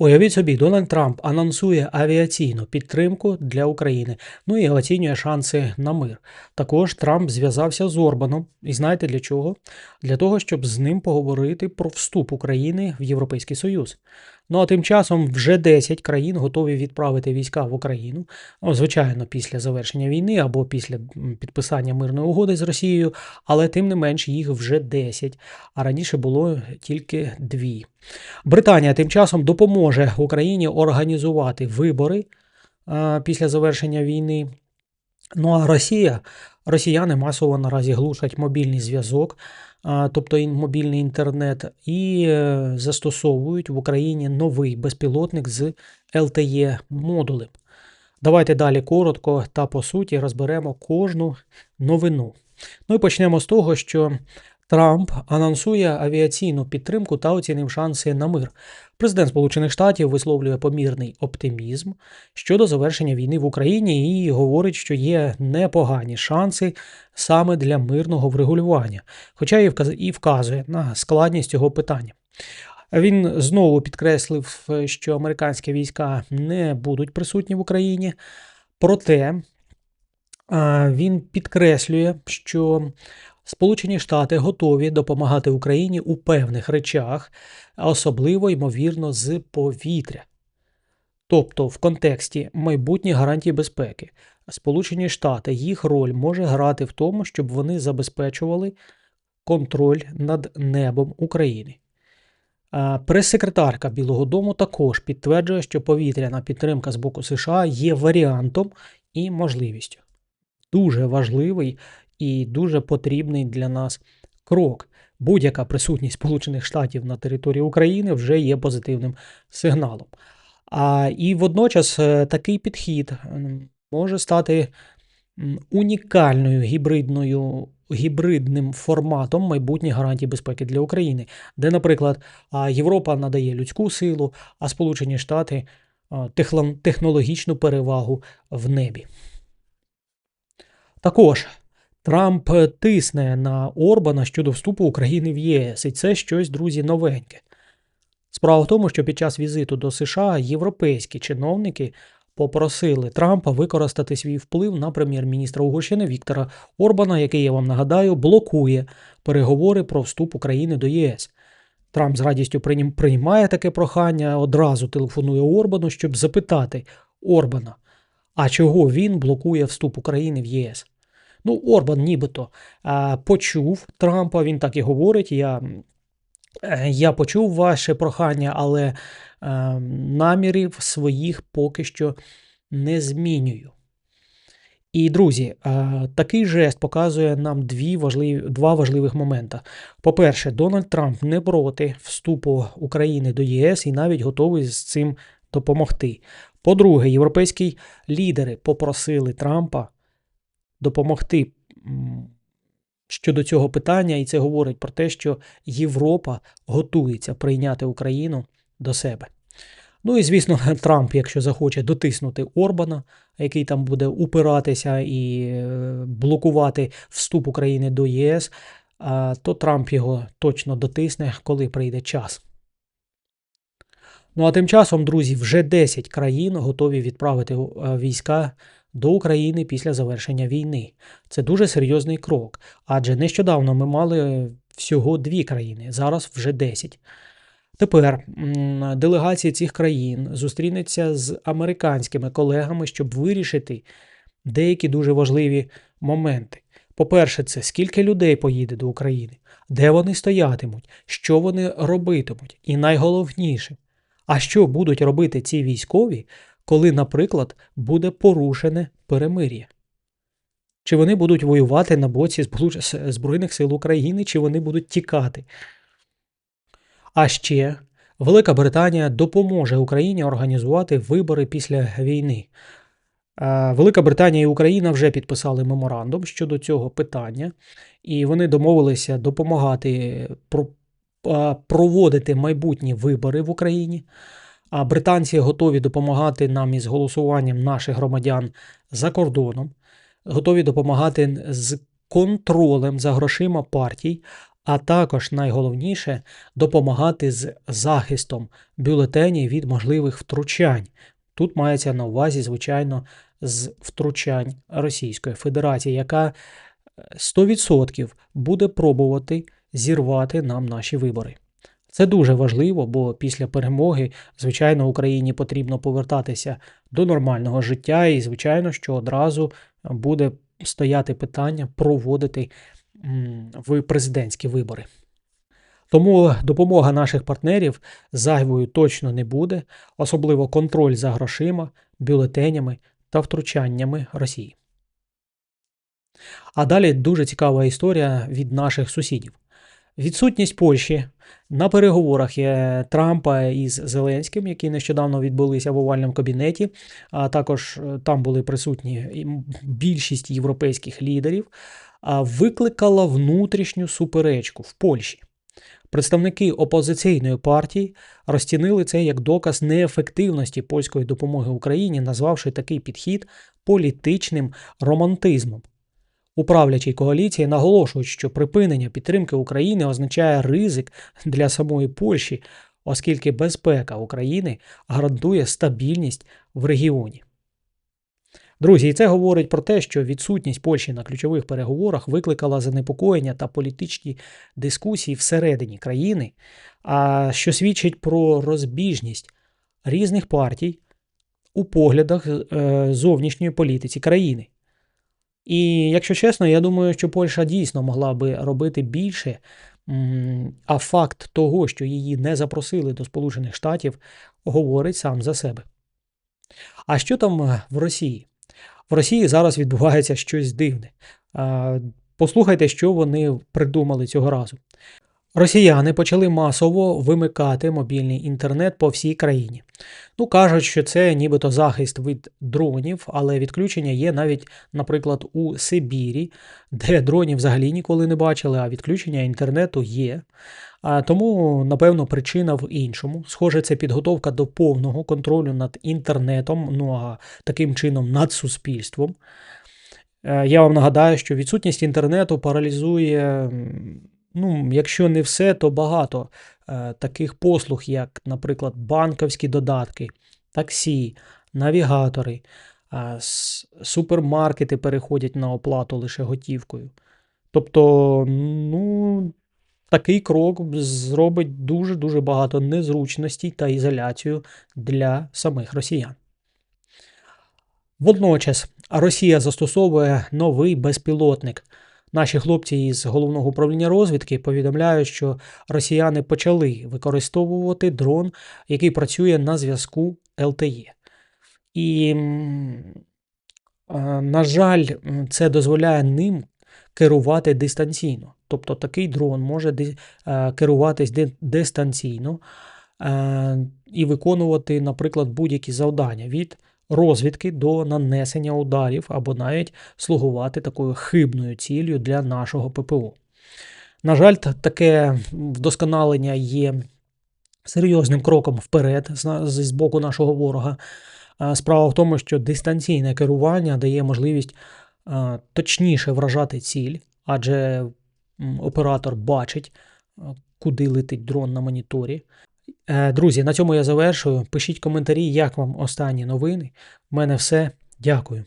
Уявіть собі, Дональд Трамп анонсує авіаційну підтримку для України, ну і оцінює шанси на мир. Також Трамп зв'язався з Орбаном. І знаєте для чого? Для того, щоб з ним поговорити про вступ України в Європейський Союз. Ну а тим часом вже 10 країн готові відправити війська в Україну. Ну, звичайно, після завершення війни або після підписання мирної угоди з Росією, але тим не менш їх вже 10, а раніше було тільки дві. Британія тим часом допоможе Україні організувати вибори після завершення війни. Ну а Росія, росіяни масово наразі глушать мобільний зв'язок, тобто мобільний інтернет, і е, застосовують в Україні новий безпілотник з LTE модулем. Давайте далі коротко та по суті розберемо кожну новину. Ну і почнемо з того, що Трамп анонсує авіаційну підтримку та оцінив шанси на мир. Президент Сполучених Штатів висловлює помірний оптимізм щодо завершення війни в Україні і говорить, що є непогані шанси саме для мирного врегулювання, хоча і вказує на складність цього питання. Він знову підкреслив, що американські війська не будуть присутні в Україні, проте він підкреслює, що Сполучені Штати готові допомагати Україні у певних речах, а особливо ймовірно з повітря. Тобто, в контексті майбутніх гарантій безпеки, Сполучені Штати їх роль може грати в тому, щоб вони забезпечували контроль над небом України. Прес-секретарка Білого Дому також підтверджує, що повітряна підтримка з боку США є варіантом і можливістю. Дуже важливий і дуже потрібний для нас крок. Будь-яка присутність Сполучених Штатів на території України вже є позитивним сигналом. А, і водночас е, такий підхід може стати унікальною гібридною, гібридним форматом майбутніх гарантій безпеки для України, де, наприклад, Європа надає людську силу, а Сполучені Штати технологічну перевагу в небі. Також Трамп тисне на Орбана щодо вступу України в ЄС, і це щось, друзі, новеньке. Справа в тому, що під час візиту до США європейські чиновники попросили Трампа використати свій вплив на прем'єр-міністра Угорщини Віктора Орбана, який, я вам нагадаю, блокує переговори про вступ України до ЄС. Трамп з радістю приймає таке прохання, одразу телефонує Орбану, щоб запитати Орбана, а чого він блокує вступ України в єС. Ну, Орбан нібито почув Трампа, він так і говорить. Я, е, я почув ваше прохання, але е, намірів своїх поки що не змінюю. І, друзі, е, такий жест показує нам дві важливі, два важливих моменти. По-перше, Дональд Трамп не проти вступу України до ЄС і навіть готовий з цим допомогти. По-друге, європейські лідери попросили Трампа допомогти щодо цього питання, і це говорить про те, що Європа готується прийняти Україну до себе. Ну і звісно, Трамп, якщо захоче дотиснути Орбана, який там буде упиратися і е, блокувати вступ України до ЄС, то Трамп його точно дотисне, коли прийде час. Ну а тим часом, друзі, вже 10 країн готові відправити е, війська до України після завершення війни. Це дуже серйозний крок, адже нещодавно ми мали всього дві країни, зараз вже 10. Тепер делегації цих країн зустрінеться з американськими колегами, щоб вирішити деякі дуже важливі моменти. По-перше, це скільки людей поїде до України, де вони стоятимуть, що вони робитимуть, і найголовніше, а що будуть робити ці військові, коли, наприклад, буде порушене перемир'я? Чи вони будуть воювати на боці Збройних сил України, чи вони будуть тікати? А ще Велика Британія допоможе Україні організувати вибори після війни. Велика Британія і Україна вже підписали меморандум щодо цього питання, і вони домовилися допомагати проводити майбутні вибори в Україні. А британці готові допомагати нам із голосуванням наших громадян за кордоном, готові допомагати з контролем за грошима партій, а також найголовніше допомагати з захистом бюлетенів від можливих втручань. Тут мається на увазі, звичайно, з втручань Російської Федерації, яка е, 100% буде пробувати зірвати нам наші вибори. Це дуже важливо, бо після перемоги, звичайно, Україні потрібно повертатися до нормального життя, і, звичайно, що одразу буде стояти питання проводити в президентські вибори. Тому допомога наших партнерів зайвою точно не буде, особливо контроль за грошима, бюлетенями та втручаннями Росії. А далі дуже цікава історія від наших сусідів. Відсутність Польщі на переговорах Трампа із Зеленським, які нещодавно відбулися в овальному кабінеті, а також е, там були присутні більшість європейських лідерів, викликала внутрішню суперечку в Польщі. Представники опозиційної партії розцінили це як доказ неефективності польської допомоги Україні, назвавши такий підхід політичним романтизмом. У правлячій коаліції наголошують, що припинення підтримки України означає ризик для самої Польщі, оскільки безпека України гарантує стабільність в регіоні. Друзі, і це говорить про те, що відсутність Польщі на ключових переговорах викликала занепокоєння та політичні дискусії всередині країни, а що свідчить про розбіжність різних партій у поглядах е, зовнішньої політиці країни. І якщо чесно, я думаю, що Польща дійсно могла би робити більше. А факт того, що її не запросили до Сполучених Штатів, говорить сам за себе. А що там е, в Росії? В Росії зараз відбувається щось дивне. Послухайте, що вони придумали цього разу. Росіяни почали масово вимикати мобільний інтернет по всій країні. Ну, кажуть, що це нібито захист від дронів, але відключення є навіть, наприклад, у Сибірі, де дронів взагалі ніколи не бачили, а відключення інтернету є. Тому, напевно, причина в іншому. Схоже, це підготовка до повного контролю над інтернетом, ну а таким чином над суспільством. Е, Я вам нагадаю, що відсутність інтернету паралізує, ну, якщо не все, то багато е, таких послуг, як, наприклад, банківські додатки, таксі, навігатори, супермаркети переходять на оплату лише готівкою. Тобто, ну, такий крок зробить дуже-дуже багато незручностей та ізоляцію для самих росіян. Водночас Росія застосовує новий безпілотник. Наші хлопці із головного управління розвідки повідомляють, що росіяни почали використовувати дрон, який працює на зв'язку. І, е, на жаль, це дозволяє ним керувати дистанційно. Тобто такий дрон може е, керуватись дистанційно е, і виконувати, наприклад, будь-які завдання від розвідки до нанесення ударів або навіть слугувати такою хибною ціллю для нашого ППО. На жаль, таке вдосконалення є серйозним кроком вперед з, боку нашого ворога. Справа в тому, що дистанційне керування дає можливість точніше вражати ціль, адже оператор бачить, куди летить дрон на моніторі. Е, Друзі, на цьому я завершую. Пишіть коментарі, як вам останні новини. У мене все. Дякую.